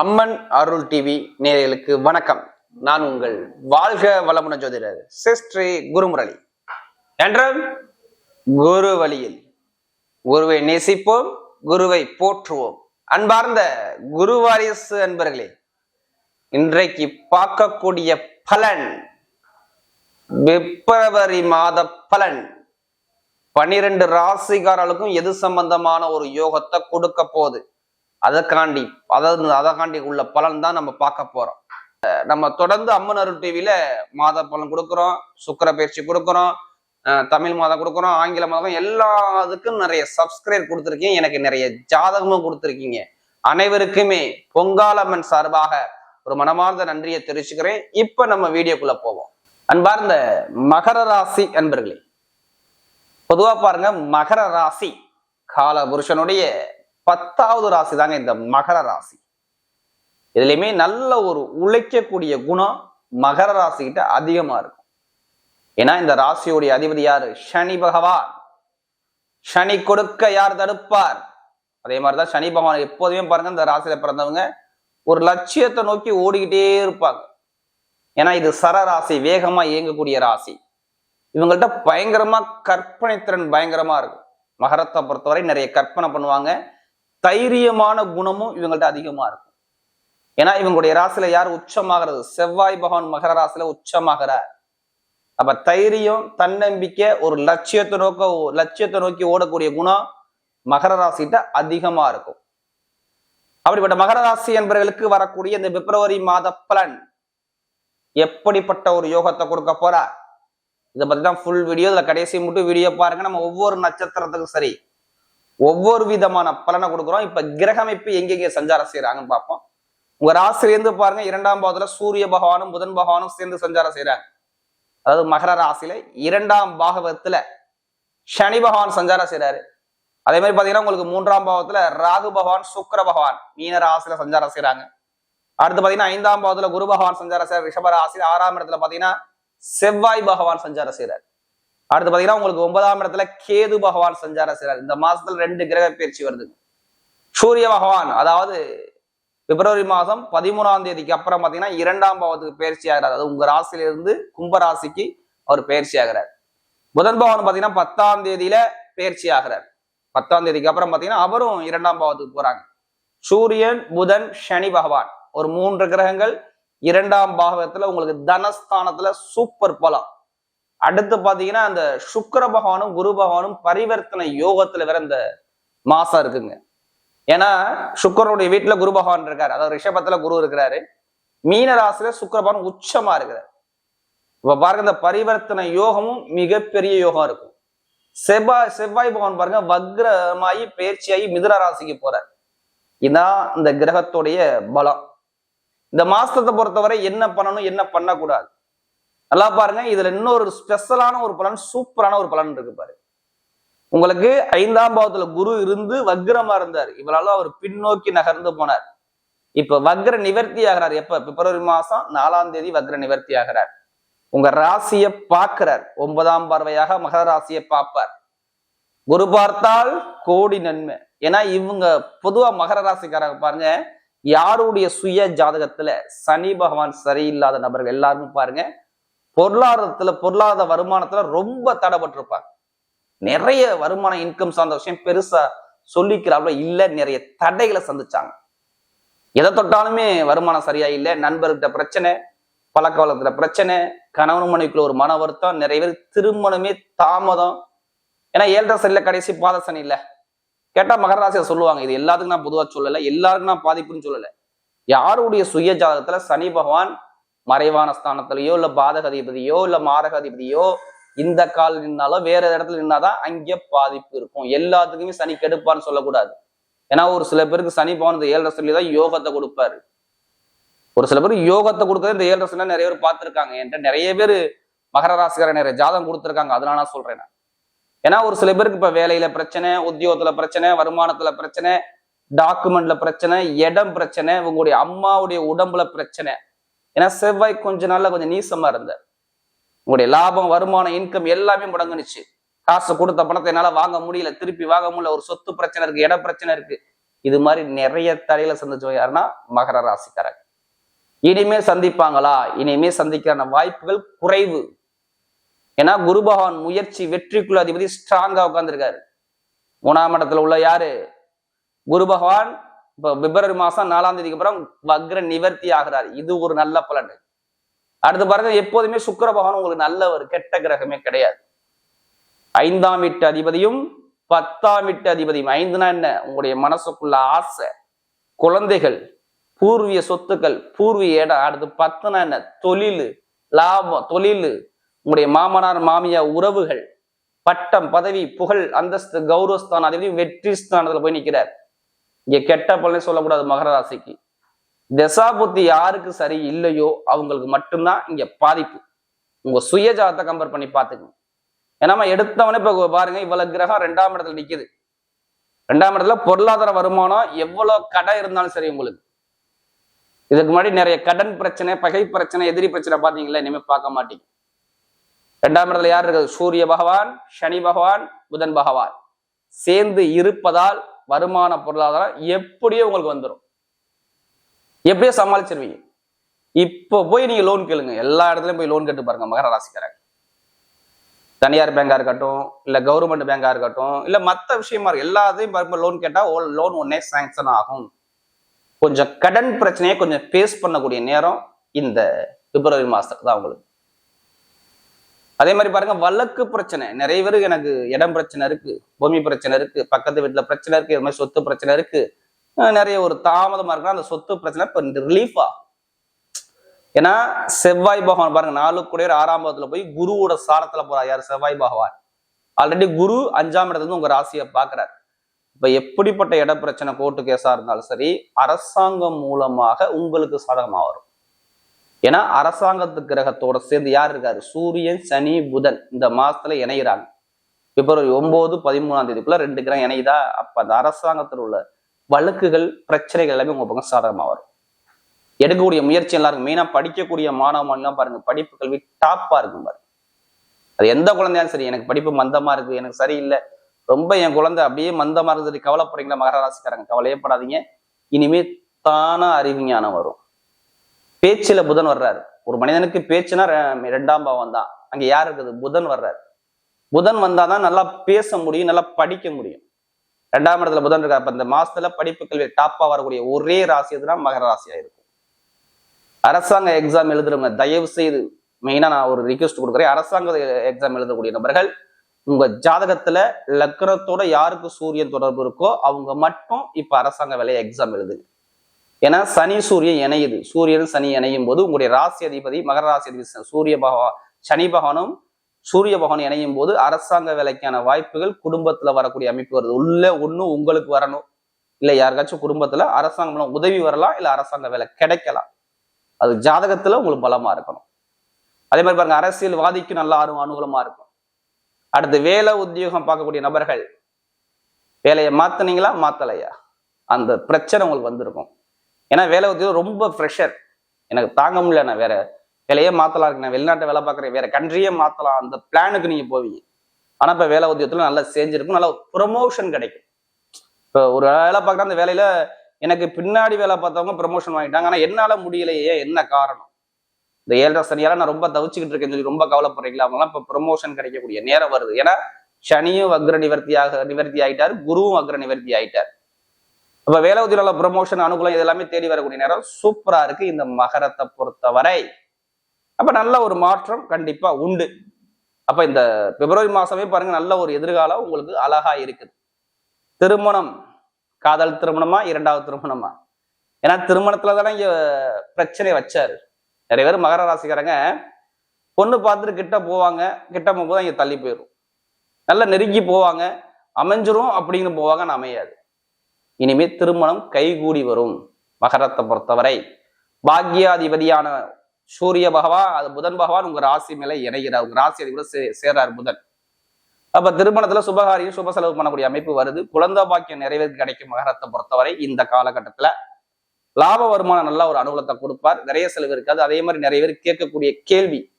அம்மன் அருள் TV நேயர்களுக்கு வணக்கம். நான் உங்கள் வாழ்க வளமுன ஜோதிடர் சிஸ்ட்ரி குருமுரளி. என்றும் குரு வழியில் குருவை நேசிப்போம் குருவை போற்றுவோம். அன்பார்ந்த குரு வாரிசு அன்பர்களே இன்றைக்கு பார்க்கக்கூடிய பலன் பிப்ரவரி மாத பலன். பனிரெண்டு ராசிகாரர்களுக்கும் எது சம்பந்தமான ஒரு யோகத்தை கொடுக்க போகுது? அதற்காண்டி அதாவது அதற்காண்டி உள்ள பலன் தான் நம்ம பார்க்க போறோம். நம்ம தொடர்ந்து அம்மன் அருள் டிவியில மாத பலன் கொடுக்குறோம் சுக்கர பயிற்சி கொடுக்குறோம் தமிழ் மாதம் கொடுக்குறோம் ஆங்கில மாதம் எல்லாத்துக்கும் நிறைய சப்ஸ்கிரைப் கொடுத்துருக்கீங்க. எனக்கு நிறைய ஜாதகமும் கொடுத்துருக்கீங்க. அனைவருக்குமே பொங்காலம்மன் சார்பாக ஒரு மனமார்ந்த நன்றியை தெரிவிச்சுக்கிறேன். இப்ப நம்ம வீடியோக்குள்ள போவோம். அன்பார்ந்த மகர ராசி அன்பர்களே பொதுவா பாருங்க மகர ராசி கால புருஷனுடைய பத்தாவது ராசி தாங்க இந்த மகர ராசி. இதுலையுமே நல்ல ஒரு உழைக்கக்கூடிய குணம் மகர ராசிக்கிட்ட அதிகமா இருக்கும். ஏன்னா இந்த ராசியுடைய அதிபதி யாரு? சனி பகவான். சனி கொடுக்க யார் தடுப்பார்? அதே மாதிரிதான் சனி பகவான் எப்போதுமே பாருங்க இந்த ராசியில பிறந்தவங்க ஒரு லட்சியத்தை நோக்கி ஓடிக்கிட்டே இருப்பாங்க. ஏன்னா இது சர ராசி வேகமா இயங்கக்கூடிய ராசி. இவங்கள்ட்ட பயங்கரமா கற்பனை திறன் பயங்கரமா இருக்கும். மகரத்தை பொறுத்தவரை நிறைய கற்பனை பண்ணுவாங்க. தைரியமான குணமும் இவங்கள்ட்ட அதிகமா இருக்கும். ஏன்னா இவங்களுடைய ராசியில யார் உச்சமாகிறது? செவ்வாய் பகவான் மகர ராசியில உச்சமாகிறார். அப்ப தைரியம் தன்னம்பிக்கை ஒரு லட்சியத்தை நோக்க லட்சியத்தை நோக்கி ஓடக்கூடிய குணம் மகர ராசிகிட்ட அதிகமா இருக்கும். அப்படிப்பட்ட மகர ராசி என்பவர்களுக்கு வரக்கூடிய இந்த பிப்ரவரி மாத பலன் எப்படிப்பட்ட ஒரு யோகத்தை கொடுக்க போறார்? இதை பத்தி தான் ஃபுல் வீடியோ இதுல கடைசி மட்டும் வீடியோ பாருங்க. நம்ம ஒவ்வொரு நட்சத்திரத்துக்கும் சரி ஒவ்வொரு விதமான பலனை கொடுக்குறோம். இப்ப கிரக அமைப்பு எங்கெங்க சஞ்சாரம் செய்யறாங்கன்னு பார்ப்போம். உங்க ராசிலேருந்து பாருங்க இரண்டாம் பாவத்துல சூரிய பகவானும் புதன் பகவானும் சேர்ந்து சஞ்சாரம் செய்யறாங்க அதாவது மகர ராசியில இரண்டாம் பாகவத்துல சனி பகவான் சஞ்சாரம் செய்யறாரு அதே மாதிரி பாத்தீங்கன்னா உங்களுக்கு மூன்றாம் பாவத்துல ராகு பகவான் சுக்கர பகவான் மீன ராசியில சஞ்சாரம் செய்யறாங்க அடுத்து பாத்தீங்கன்னா ஐந்தாம் பாவத்துல குரு பகவான் சஞ்சாரம் செய்யறாரு ரிஷப ராசி ஆறாம் இடத்துல பாத்தீங்கன்னா செவ்வாய் பகவான் சஞ்சாரம் செய்யறாரு அடுத்து பாத்தீங்கன்னா உங்களுக்கு ஒன்பதாம் இடத்துல கேது பகவான் சஞ்சாரம் செய்கிறார் இந்த மாசத்துல ரெண்டு கிரக பயிற்சி வருது. சூரிய பகவான் அதாவது பிப்ரவரி மாதம் பதிமூணாம் தேதிக்கு அப்புறம் பாத்தீங்கன்னா இரண்டாம் பாவத்துக்கு பயிற்சி ஆகிறார். அதாவது உங்க ராசியிலிருந்து கும்ப ராசிக்கு அவர் பயிற்சி ஆகிறார். புதன் பகவான் பாத்தீங்கன்னா பத்தாம் தேதியில பயிற்சி ஆகிறார். பத்தாம் தேதிக்கு அப்புறம் பாத்தீங்கன்னா அவரும் இரண்டாம் பாவத்துக்கு போறாங்க. சூரியன் புதன் சனி பகவான். ஒரு மூன்று கிரகங்கள் இரண்டாம் பாகத்துல உங்களுக்கு தனஸ்தானத்துல சூப்பர் பலம் அடுத்து பாத்தீங்கன்னா அந்த சுக்கர பகவானும் குரு பகவானும் பரிவர்த்தனை யோகத்துல வேற இந்த மாசம் இருக்குங்க. ஏன்னா சுக்கரனுடைய வீட்டுல குரு பகவான் இருக்காரு. அதாவது ரிஷபத்துல குரு இருக்கிறாரு. மீன ராசியில சுக்கர பகவான் உச்சமா இருக்கிறார். இப்ப பாருங்க இந்த பரிவர்த்தனை யோகமும் மிகப்பெரிய யோகம் இருக்கும். செவ்வாய் செவ்வாய் பகவான் பாருங்க வக்ரமாயி பயிற்சியாகி மிதுன ராசிக்கு போறார். இதான் இந்த கிரகத்துடைய பலம். இந்த மாசத்தை பொறுத்தவரை என்ன பண்ணணும் என்ன பண்ணக்கூடாது? நல்லா பாருங்க. இதுல இன்னொரு ஸ்பெஷலான ஒரு பலன் சூப்பரான ஒரு பலன் இருக்கு பாரு. உங்களுக்கு ஐந்தாம் பாவத்துல குரு இருந்து வக்ரமா இருந்தார். இவரால அவர் பின்னோக்கி நகர்ந்து போனார். இப்ப வக்ர நிவர்த்தி ஆகிறார். எப்ப? பிப்ரவரி மாசம் நாலாம் தேதி வக்ர நிவர்த்தி ஆகிறார். உங்க ராசியை பார்க்கிறார். ஒன்பதாம் பார்வையாக மகர ராசியை பார்ப்பார். குரு பார்த்தால் கோடி நன்மை. ஏன்னா இவங்க பொதுவா மகர ராசிக்காரங்க பாருங்க. யாருடைய சுய ஜாதகத்துல சனி பகவான் சரியில்லாத நபர்கள் எல்லாருமே பாருங்க. பொருளாதாரத்துல பொருளாதார வருமானத்துல ரொம்ப தடைபட்டிருப்பாங்க நிறைய வருமான இன்கம் சார்ந்த விஷயம் பெருசா சொல்லிக்கிறாப்ல இல்ல நிறைய தடைகளை சந்திச்சாங்க. எதை தொட்டாலுமே வருமானம் சரியா இல்லை நண்பர்கிட்ட பிரச்சனை பழக்க வழக்கத்துல பிரச்சனை கணவன் மனைவிக்குள்ள ஒரு மன வருத்தம் நிறைய பேர் திருமணமே தாமதம். ஏன்னா ஏழரை சனியில கடைசி பாத சனி இல்ல. கேட்டா மகர சொல்லுவாங்க இது எல்லாத்துக்கும் நான் பொதுவா சொல்லல எல்லாருக்கும் நான் பாதிப்புன்னு சொல்லல. யாருடைய சுய ஜாதகத்துல சனி பகவான் மறைவான ஸ்தானத்திலேயோ அதிபதியோ இல்லை மாரக அதிபதியோ இந்த கால் நின்னாலோ வேற இடத்துல நின்னாதான் அங்கே பாதிப்பு இருக்கும். எல்லாத்துக்குமே சனி கெடுப்பான்னு சொல்லக்கூடாது. ஏன்னா ஒரு சில பேருக்கு சனி பவன் இந்த ஏழரை சொல்லி தான் யோகத்தை கொடுப்பாரு. ஒரு சில பேர் யோகத்தை கொடுக்கறது இந்த ஏழரை சனியில நிறைய பேர் பார்த்துருக்காங்க. என்கிட்ட நிறைய பேர் மகர ராசிக்கார நிறைய ஜாதகம் கொடுத்துருக்காங்க. அதனால நான் சொல்றேன் நான். ஏன்னா ஒரு சில பேருக்கு இப்ப வேலையில பிரச்சனை உத்தியோகத்துல பிரச்சனை வருமானத்துல பிரச்சனை டாக்குமெண்ட்ல பிரச்சனை இடம் பிரச்சனை உங்களுடைய அம்மாவுடைய உடம்புல பிரச்சனை. ஏன்னா செவ்வாய் கொஞ்ச நாள்ல கொஞ்சம் நீசமா இருந்த உங்களுடைய லாபம் வருமானம் இன்கம் எல்லாமே முடங்குனுச்சு. காசு கொடுத்த பணத்தை என்னால வாங்க முடியல. திருப்பி வாங்க முடியல. ஒரு சொத்து பிரச்சனை இருக்கு இட பிரச்சனை இருக்கு. இது மாதிரி நிறைய தடையில சந்திச்சவங்க யாருன்னா மகர ராசிக்காரங்க இனிமே சந்திப்பாங்களா? இனிமே சந்திக்கிற வாய்ப்புகள் குறைவு. ஏன்னா குரு பகவான் முயற்சி வெற்றிக்குள்ள அதிபதி ஸ்ட்ராங்கா உட்கார்ந்துருக்காரு. மூணாம் இடத்துல உள்ள யாரு? குரு பகவான் இப்போ பிப்ரவரி மாதம் நாலாம் தேதிக்கு அப்புறம் வக்ர நிவர்த்தி ஆகிறார். இது ஒரு நல்ல பலன். அடுத்து பாருங்க எப்போதுமே சுக்கர பகவான் உங்களுக்கு நல்ல ஒரு கெட்ட கிரகமே கிடையாது. ஐந்தாம் வீட்டு அதிபதியும் பத்தாம் வீட்டு அதிபதியும். ஐந்துனா என்ன? உங்களுடைய மனசுக்குள்ள ஆசை குழந்தைகள் பூர்வீக சொத்துக்கள் பூர்வீக இடம். அடுத்து பத்துனா என்ன? தொழில் லாபம் தொழில். உங்களுடைய மாமனார் மாமியா உறவுகள் பட்டம் பதவி புகழ் அந்தஸ்து கௌரவஸ்தான அதிபதி வெற்றி ஸ்தானத்துல போய் நிற்கிறார் இங்க கெட்ட பலனே சொல்லக்கூடாது மகர ராசிக்கு. தசாபுத்தி யாருக்கு சரி இல்லையோ அவங்களுக்கு மட்டும்தான் இங்க பாதிப்பு. உங்க சுயஜாதத்தை கம்பேர் பண்ணி பாத்துக்கணும் ஏன்னா எடுத்தவனே இப்ப பாருங்க இவ்வளவு கிரகம் ரெண்டாம் இடத்துல நிக்குது. ரெண்டாம் இடத்துல பொருளாதார வருமானம் எவ்வளவு கடை இருந்தாலும் சரி உங்களுக்கு. இதுக்கு முன்னாடி நிறைய கடன் பிரச்சனை பகை பிரச்சனை எதிரி பிரச்சனை பாத்தீங்களா இனிமே பார்க்க மாட்டீங்க. ரெண்டாம் இடத்துல யார் இருக்குது? சூரிய பகவான் சனி பகவான் புதன் பகவான். சேர்ந்து இருப்பதால் வருமான பொருளாதாரம் எப்படியோ உங்களுக்கு வந்துடும் எப்படியோ சமாளிச்சிருவீங்க. இப்போ போய் நீங்க லோன் கேளுங்க. எல்லா இடத்துலயும் போய் லோன் கேட்டு பாருங்க. மகர ராசிக்காரங்க தனியார் பேங்கா இருக்கட்டும் இல்ல கவர்மெண்ட் பேங்கா இருக்கட்டும் இல்ல மற்ற விஷயமா இருக்கு எல்லாத்தையும் லோன் கேட்டா லோன் ஒன்னே சாங்ஷன் ஆகும். கொஞ்சம் கடன் பிரச்சனையை கொஞ்சம் ஃபேஸ் பண்ணக்கூடிய நேரம் இந்த பிப்ரவரி மாசத்துக்கு தான் உங்களுக்கு. அதே மாதிரி பாருங்க வழக்கு பிரச்சனை. நிறைய பேருக்கு எனக்கு இடம் பிரச்சனை இருக்கு பூமி பிரச்சனை இருக்கு பக்கத்து வீட்டுல பிரச்சனை இருக்கு இது மாதிரி சொத்து பிரச்சனை இருக்கு. நிறைய ஒரு தாமதமா இருக்குன்னா அந்த சொத்து பிரச்சனை இப்ப ரிலீஃபா ஏன்னா செவ்வாய் பகவான் பாருங்க நாலு கூட ஆறாம் பாவத்துல போய் குருவோட சாரத்துல போறார். யார்? செவ்வாய் பகவான். ஆல்ரெடி குரு அஞ்சாம் இடத்துல இருந்து உங்க ராசியை பாக்குறாரு. இப்ப எப்படிப்பட்ட இட பிரச்சனை கோர்ட்டு கேஸா இருந்தாலும் சரி அரசாங்கம் மூலமாக உங்களுக்கு சாதகமா வரும். ஏன்னா அரசாங்கத்து கிரகத்தோட சேர்ந்து யார் இருக்காரு? சூரியன் சனி புதன் இந்த மாசத்துல இணைகிறாங்க பிப்ரவரி ஒன்பது பதிமூணாம் தேதிக்குள்ள ரெண்டு கிரகம் இணையுதா? அப்ப அந்த அரசாங்கத்தில் உள்ள வழக்குகள் பிரச்சனைகள் எல்லாமே உங்க பக்கம் சாதகமா வரும். எடுக்கக்கூடிய முயற்சி எல்லாருக்கும் மெயினா படிக்கக்கூடிய மாணவ மாணவம் பாருங்க படிப்பு கல்வி டாப்பா இருக்கும் பாருங்க. அது எந்த குழந்தையாலும் சரி எனக்கு படிப்பு மந்தமா இருக்கு எனக்கு சரியில்லை ரொம்ப என் குழந்தை அப்படியே மந்தமா இருக்கு சரி கவலைப்படுறீங்களா மகராசிக்காரங்க கவலையே படாதீங்க. இனிமே தானா அறிவு ஞானம் வரும். பேச்சுல புதன் வர்றாரு. ஒரு மனிதனுக்கு பேச்சுனா ரெண்டாம் பாவம் தான். அங்க யார் இருக்குது? புதன் வர்றாரு. புதன் வந்தாதான் நல்லா பேச முடியும் நல்லா படிக்க முடியும். ரெண்டாம் இடத்துல புதன் இருக்காரு. அப்ப இந்த மாசத்துல படிப்பு கல்வி டாப்பா வரக்கூடிய ஒரே ராசி எதுனா மகர ராசியா இருக்கும். அரசாங்க எக்ஸாம் எழுதுறவங்க தயவு செய்து மெயினா நான் ஒரு ரிக்வெஸ்ட் கொடுக்குறேன். அரசாங்க எக்ஸாம் எழுதக்கூடிய நபர்கள் உங்க ஜாதகத்துல லக்னத்தோட யாருக்கு சூரியன் தொடர்பு இருக்கோ அவங்க மட்டும் இப்ப அரசாங்க வேலையை எக்ஸாம் எழுதுங்க. ஏன்னா சனி சூரியன் இணையுது. சூரியன் சனி இணையும் போது உங்களுடைய ராசி அதிபதி மகர ராசி அதிபதி சூரிய பகவான் சனி பகவானும் சூரிய பகவான் இணையும் போது அரசாங்க வேலைக்கான வாய்ப்புகள் குடும்பத்துல வரக்கூடிய அமைப்பு வருது. உள்ள ஒன்றும் உங்களுக்கு வரணும். இல்லை யாருக்காச்சும் குடும்பத்துல அரசாங்கம் மூலம் உதவி வரலாம் இல்லை அரசாங்க வேலை கிடைக்கலாம். அது ஜாதகத்துல உங்களுக்கு பலமா இருக்கணும். அதே மாதிரி பாருங்க அரசியல்வாதிக்கு நல்ல ஆர்வம் அனுகூலமா இருக்கும். அடுத்து வேலை உத்தியோகம் பார்க்கக்கூடிய நபர்கள் வேலையை மாத்தினீங்களா? மாத்தலையா? அந்த பிரச்சனை உங்களுக்கு வந்திருக்கும். ஏன்னா வேலை உத்தியோகம் ரொம்ப ப்ரெஷர் எனக்கு தாங்க முடியல நான் வேற வேலையே மாத்தலாம் இருக்கு நான் வெளிநாட்டை வேலை பார்க்குறேன் வேற கண்ட்ரியே மாத்தலாம். அந்த பிளானுக்கு நீங்க போவீங்க. ஆனா இப்ப வேலை உத்தியோகத்துல நல்லா செஞ்சிருக்கும். நல்லா ப்ரொமோஷன் கிடைக்கும். இப்போ ஒரு வேலை பார்க்குற அந்த வேலையில எனக்கு பின்னாடி வேலை பார்த்தவங்க ப்ரொமோஷன் வாங்கிட்டாங்க. ஆனா என்னால முடியலையே என்ன காரணம்? இந்த ஏழரை சனியால நான் ரொம்ப தவிச்சுக்கிட்டு இருக்கேன்னு சொல்லி ரொம்ப கவலைப்படுறீங்களா? அவங்கலாம் இப்ப ப்ரொமோஷன் கிடைக்கக்கூடிய நேரம் வருது. ஏன்னா சனியும் வக்ர நிவர்த்தியாக நிவர்த்தி ஆயிட்டார். குருவும் வக்ர நிவர்த்தி ஆயிட்டார். அப்ப வேலை உள்ள ப்ரொமோஷன் அனுகூலம் இது எல்லாமே தேடி வரக்கூடிய நேரம் சூப்பரா இருக்கு இந்த மகரத்தை பொறுத்தவரை. அப்ப நல்ல ஒரு மாற்றம் கண்டிப்பா உண்டு. அப்ப இந்த பிப்ரவரி மாசமே பாருங்க நல்ல ஒரு எதிர்காலம் உங்களுக்கு அழகா இருக்குது. திருமணம் காதல் திருமணமா இரண்டாவது திருமணமா? ஏன்னா திருமணத்துல தானே இங்க பிரச்சனை வச்சாரு. நிறைய பேர் மகர ராசிக்காரங்க பொண்ணு பார்த்துட்டு கிட்ட போவாங்க கிட்ட போகும்போது இங்க தள்ளி போயிடும் நல்லா நெருங்கி போவாங்க அமைஞ்சிரும் அப்படின்னு போவாங்க நான் அமையாது. இனிமே திருமணம் கைகூடி வரும். மகரத்தை பொறுத்தவரை பாக்யாதிபதியான சூரிய பகவான் அது புதன் பகவான் உங்க ராசி மேல இணைகிறார். உங்க ராசி அதிபர் சே- சேர்றார் புதன். அப்ப திருமணத்துல சுபகாரியம் சுப செலவு பண்ணக்கூடிய அமைப்பு வருது. குழந்தை பாக்கியம் நிறைவேறி கிடைக்கும் மகரத்தை பொறுத்தவரை இந்த காலகட்டத்துல. லாப வருமானம் நல்ல ஒரு அனுகூலத்தை கொடுப்பார். நிறைய செலவு இருக்காது. அதே மாதிரி நிறைய பேர் கேட்கக்கூடிய கேள்வி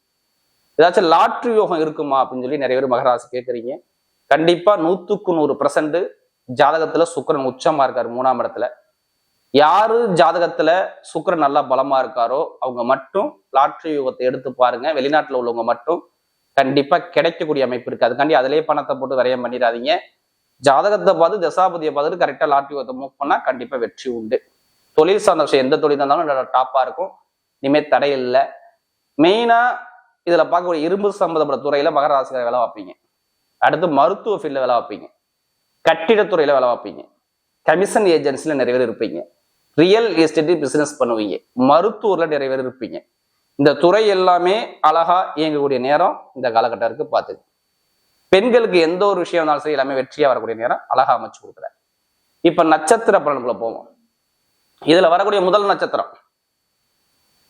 ஏதாச்சும் லாட்ரி யோகம் இருக்குமா அப்படின்னு சொல்லி நிறைய பேர் மகராசி கேட்குறீங்க. கண்டிப்பா நூத்துக்கு நூறு பர்சன்ட் ஜாதகத்துல சுக்கிரன் உச்சமா இருக்காரு மூணாம் இடத்துல. யாரு ஜாதகத்துல சுக்கரன் நல்லா பலமா இருக்காரோ அவங்க மட்டும் லாட்ரி யுகத்தை எடுத்து பாருங்க. வெளிநாட்டுல உள்ளவங்க மட்டும் கண்டிப்பா கிடைக்கக்கூடிய அமைப்பு இருக்கு. அதுக்காண்டி அதிலேயே பணத்தை போட்டு விரயம் பண்ணிடாதீங்க. ஜாதகத்தை பார்த்து தசாபதியை பார்த்துட்டு கரெக்டா லாட்ரி யுகத்தை மூவ் பண்ணா கண்டிப்பா வெற்றி உண்டு. தொழில் சார்ந்த விஷயம் எந்த தொழில் இருந்தாலும் டாப்பா இருக்கும். இனிமே தடை இல்லை. மெயினா இதுல பார்க்கக்கூடிய இரும்பு சம்பந்தப்பட்ட துறையில மகர வேலை வைப்பீங்க அடுத்து மருத்துவ ஃபீல்ட்ல வேலை வைப்பீங்க கட்டிடத்துறையில வேலை பார்ப்பீங்க. கமிஷன் ஏஜென்சியில் நிறைய பேர் இருப்பீங்க. ரியல் எஸ்டேட் பிசினஸ் பண்ணுவீங்க. மருத்துவர்ல நிறைய பேர் இருப்பீங்க. இந்த துறை எல்லாமே அழகா இயங்கக்கூடிய நேரம் இந்த காலகட்டம் இருக்கு பார்த்துக்கு பெண்களுக்கு எந்த ஒரு விஷயம் இருந்தாலும் சரி எல்லாமே வெற்றியா வரக்கூடிய நேரம் அழகா அமைச்சு கொடுக்குறேன் இப்ப நட்சத்திர பலனுக்குள்ள போவோம். இதுல வரக்கூடிய முதல் நட்சத்திரம்.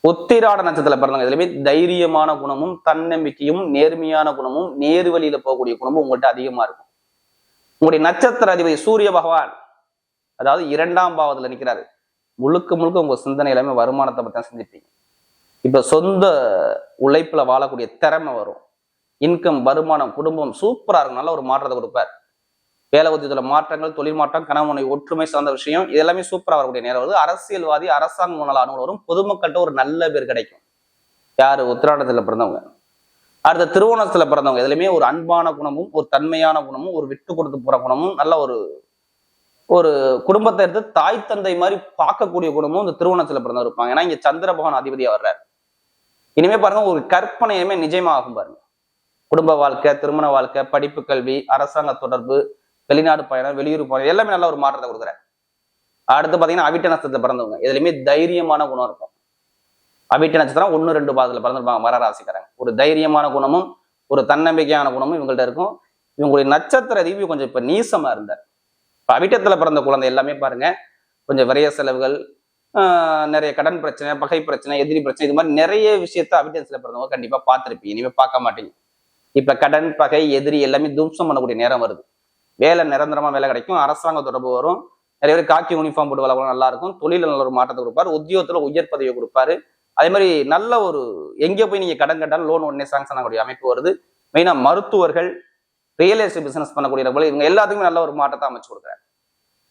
உத்திராட நட்சத்திர பிறந்தவங்க இதுலயுமே தைரியமான குணமும் தன்னம்பிக்கையும் நேர்மையான குணமும் நேர் வழியில போகக்கூடிய குணமும் உங்கள்கிட்ட அதிகமா இருக்கும். உங்களுடைய நட்சத்திர அதிபதி சூரிய பகவான் அதாவது இரண்டாம் பாவத்தில் நிற்கிறாரு முழுக்க முழுக்க உங்க சிந்தனை எல்லாமே வருமானத்தை பத்தி தான் சிந்திப்பீங்க. இப்ப சொந்த உழைப்புல வாழக்கூடிய திறமை வரும். இன்கம் வருமானம் குடும்பம் சூப்பரா இருக்கும். நல்ல ஒரு மாற்றத்தை கொடுப்பார். வேலை உத்தியத்துல மாற்றங்கள் தொழில் மாற்றம் கணவனை ஒற்றுமை சார்ந்த விஷயம் இது எல்லாமே சூப்பரா வரக்கூடிய நேரம் வருது. அரசியல்வாதி அரசாங்கம் முன்னாள் அனுகூலம் வரும். பொதுமக்கள்கிட்ட ஒரு நல்ல பேர் கிடைக்கும். யாரு? உத்திராடத்துல பிறந்தவங்க. அடுத்த திருவோணத்துல பிறந்தவங்க எதுலையுமே ஒரு அன்பான குணமும் ஒரு தன்மையான குணமும் ஒரு விட்டு கொடுத்து போற குணமும் நல்ல ஒரு ஒரு குடும்பத்தை எடுத்து தாய் தந்தை மாதிரி பார்க்கக்கூடிய குணமும் இந்த திருவோணத்துல பிறந்தவர் இருப்பாங்க. ஏன்னா இங்க சந்திர பகவான் அதிபதியா வர்றாரு. இனிமே பாருங்க ஒரு கற்பனையுமே நிஜமாகும் பாருங்க. குடும்ப வாழ்க்கை திருமண வாழ்க்கை படிப்பு கல்வி அரசாங்க தொடர்பு வெளிநாடு பயணம் வெளியூர் பயணம் எல்லாமே நல்ல ஒரு மாற்றத்தை கொடுக்குறாரு. அடுத்து பாத்தீங்கன்னா அவிட்ட நஷ்டத்தை பிறந்தவங்க. எதுலையுமே தைரியமான குணம் இருக்கும். அவிட்ட நட்சத்திரம் ஒன்று ரெண்டு பாதத்தில் பிறந்திருப்பாங்க மர ராசிக்காரங்க. ஒரு தைரியமான குணமும் ஒரு தன்னம்பிக்கையான குணமும் இவங்கள்ட்ட இருக்கும். இவங்களுடைய நட்சத்திர தீபி கொஞ்சம் இப்போ நீசமா இருந்தார். இப்போ அவிட்டத்துல பிறந்த குழந்தை எல்லாமே பாருங்க. கொஞ்சம் விரைய செலவுகள் நிறைய கடன் பிரச்சனை பகை பிரச்சனை எதிரி பிரச்சனை இது மாதிரி நிறைய விஷயத்த அவிட்டன்ஸில் பிறந்தவங்க கண்டிப்பாக பார்த்திருப்பீங்க. இனிமேல் பார்க்க மாட்டீங்க. இப்போ கடன் பகை எதிரி எல்லாமே தும்சம் பண்ணக்கூடிய நேரம் வருது. வேலை நிரந்தரமாக வேலை கிடைக்கும். அரசாங்க தொடர்பு வரும். நிறைய பேர் காக்கி யூனிஃபார்ம் போட்டு வளர்க்கலாம் நல்லா இருக்கும். தொழிலில் நல்ல ஒரு மாற்றத்தை கொடுப்பாரு. உத்தியோகத்தில் உயர் பதவியை கொடுப்பாரு. அதே மாதிரி நல்ல ஒரு எங்கே போய் நீங்கள் கடன் கட்டாலும் லோன் உடனே சாங்ஷன் ஆகக்கூடிய அமைப்பு வருது. மெயினாக மருத்துவர்கள் ரியல் எஸ்டேட் பிசினஸ் பண்ணக்கூடிய போல இவங்க எல்லாத்துக்குமே நல்ல ஒரு மாற்றத்தை அமைச்சு கொடுக்குறாரு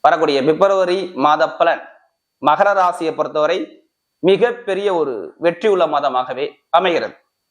வரக்கூடிய பிப்ரவரி மாத பலன் மகர ராசியை பொறுத்தவரை மிகப்பெரிய ஒரு வெற்றி உள்ள மாதமாகவே அமைகிறது.